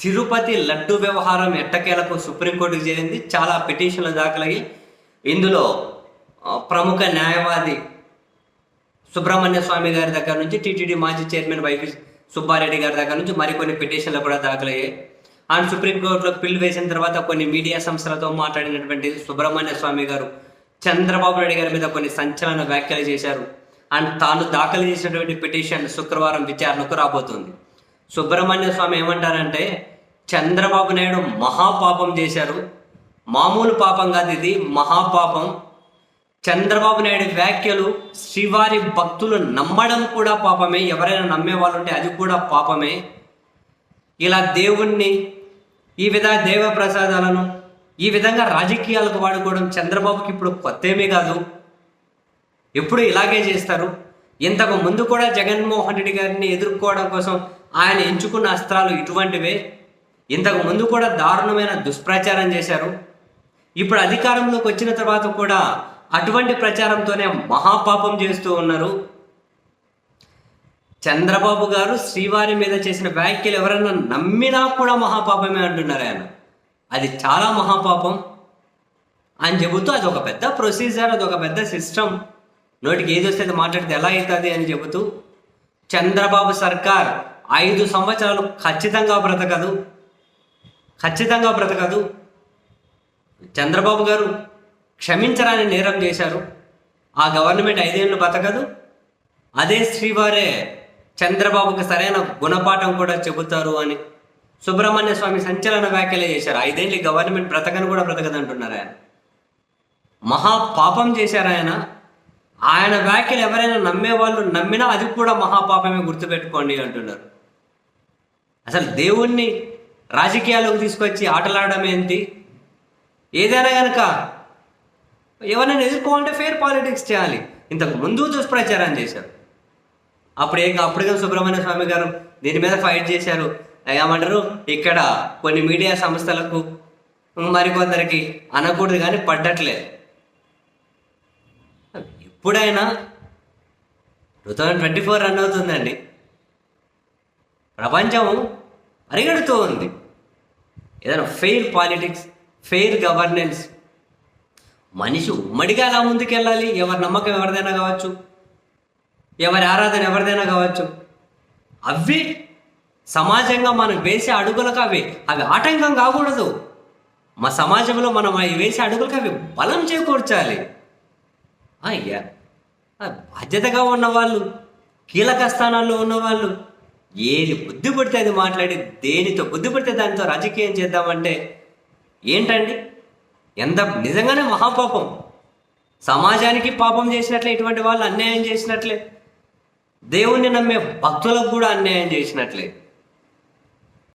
తిరుపతి లడ్డు వ్యవహారం ఎట్టకేలకు సుప్రీంకోర్టుకు చేరింది. చాలా పిటిషన్లు దాఖలయ్యి ఇందులో ప్రముఖ న్యాయవాది సుబ్రహ్మణ్య స్వామి గారి దగ్గర నుంచి టీటీడీ మాజీ చైర్మన్ వైపీ సుబ్బారెడ్డి గారి దగ్గర నుంచి మరికొన్ని పిటిషన్లు కూడా దాఖలయ్యాయి. అండ్ సుప్రీంకోర్టులో పిల్లు వేసిన తర్వాత కొన్ని మీడియా సంస్థలతో మాట్లాడినటువంటి సుబ్రహ్మణ్య స్వామి గారు చంద్రబాబు నాయుడు గారి మీద కొన్ని సంచలన వ్యాఖ్యలు చేశారు. అండ్ తాను దాఖలు చేసినటువంటి పిటిషన్ శుక్రవారం విచారణకు రాబోతుంది. సుబ్రహ్మణ్య స్వామి ఏమంటారంటే చంద్రబాబు నాయుడు మహాపాపం చేశారు. మామూలు పాపం కాదు ఇది మహాపాపం. చంద్రబాబు నాయుడు వ్యాఖ్యలు శ్రీవారి భక్తులు నమ్మడం కూడా పాపమే. ఎవరైనా నమ్మే వాళ్ళు ఉంటే అది కూడా పాపమే. ఇలా దేవుణ్ణి ఈ విధంగా దేవ ప్రసాదాలను ఈ విధంగా రాజకీయాలకు వాడుకోవడం చంద్రబాబుకి ఇప్పుడు కొత్తేమీ కాదు. ఎప్పుడు ఇలాగే చేస్తారు. ఇంతకు ముందు కూడా జగన్మోహన్ రెడ్డి గారిని ఎదుర్కోవడం కోసం ఆయన ఎంచుకున్న అస్త్రాలు ఇటువంటివే. ఇంతకు ముందు కూడా దారుణమైన దుష్ప్రచారం చేశారు. ఇప్పుడు అధికారంలోకి వచ్చిన తర్వాత కూడా అటువంటి ప్రచారంతోనే మహాపాపం చేస్తూ ఉన్నారు. చంద్రబాబు గారు శ్రీవారి మీద చేసిన వ్యాఖ్యలు ఎవరైనా నమ్మినా కూడా మహాపాపమే అంటున్నారు ఆయన. అది చాలా మహాపాపం. అని చెబుతూ అది ఒక పెద్ద ప్రొసీజర్ అది ఒక పెద్ద సిస్టమ్. నోటికి ఏది వస్తే అది మాట్లాడితే ఎలా అవుతుంది అని చెబుతూ చంద్రబాబు సర్కార్ ఐదు సంవత్సరాలు ఖచ్చితంగా బ్రతకదు. ఖచ్చితంగా బ్రతకదు. చంద్రబాబు గారు క్షమించరాని నేరం చేశారు. ఆ గవర్నమెంట్ ఐదేళ్ళు బతకదు. అదే శ్రీవారే చంద్రబాబుకి సరైన గుణపాఠం కూడా చెబుతారు అని సుబ్రహ్మణ్య స్వామి సంచలన వ్యాఖ్యలే చేశారు. ఐదేళ్ళు గవర్నమెంట్ బ్రతకను కూడా బ్రతకదు అంటున్నారు ఆయన. మహా పాపం చేశారు ఆయన. ఆయన వ్యాఖ్యలు ఎవరైనా నమ్మే వాళ్ళు నమ్మినా అది కూడా మహాపాపమే గుర్తుపెట్టుకోండి అంటున్నారు. అసలు దేవుణ్ణి రాజకీయాల్లోకి తీసుకొచ్చి ఆటలాడడం ఏంటి? ఏదైనా కనుక ఎవరైనా ఎదుర్కోవాలంటే ఫేర్ పాలిటిక్స్ చేయాలి. ఇంతకు ముందు దుష్ప్రచారం చేశారు. అప్పుడు ఏం అప్పుడుగా సుబ్రహ్మణ్య స్వామి గారు దీని మీద ఫైట్ చేశారు. ఏమంటారు? ఇక్కడ కొన్ని మీడియా సంస్థలకు మరికొందరికి అనకూడదు కానీ పడ్డట్లేదు. ఎప్పుడైనా two thousand twenty four run అవుతుందండి. ప్రపంచం పరిగెడుతూ ఉంది. ఏదైనా ఫెయిర్ పాలిటిక్స్ ఫెయిర్ గవర్నెన్స్ మనిషి ఉమ్మడిగా ఎలా ముందుకెళ్ళాలి? ఎవరి నమ్మకం ఎవరిదైనా కావచ్చు. ఎవరి ఆరాధన ఎవరిదైనా కావచ్చు. అవి సమాజంగా మనం వేసే అడుగులకు అవి. అవి ఆటంకం కాకూడదు. మా సమాజంలో మనం అవి వేసే అడుగులకు అవి బలం చేకూర్చాలి. అయ్యా బాధ్యతగా ఉన్నవాళ్ళు కీలక స్థానాల్లో ఉన్నవాళ్ళు ఏది బుద్ధి పడితే అది మాట్లాడి దేనితో బుద్ధి పడితే దానితో రాజకీయం చేద్దామంటే ఏంటండి? ఎంత నిజంగానే మహాపాపం. సమాజానికి పాపం చేసినట్లే ఇటువంటి వాళ్ళు అన్యాయం చేసినట్లే. దేవుణ్ణి నమ్మే భక్తులకు కూడా అన్యాయం చేసినట్లే.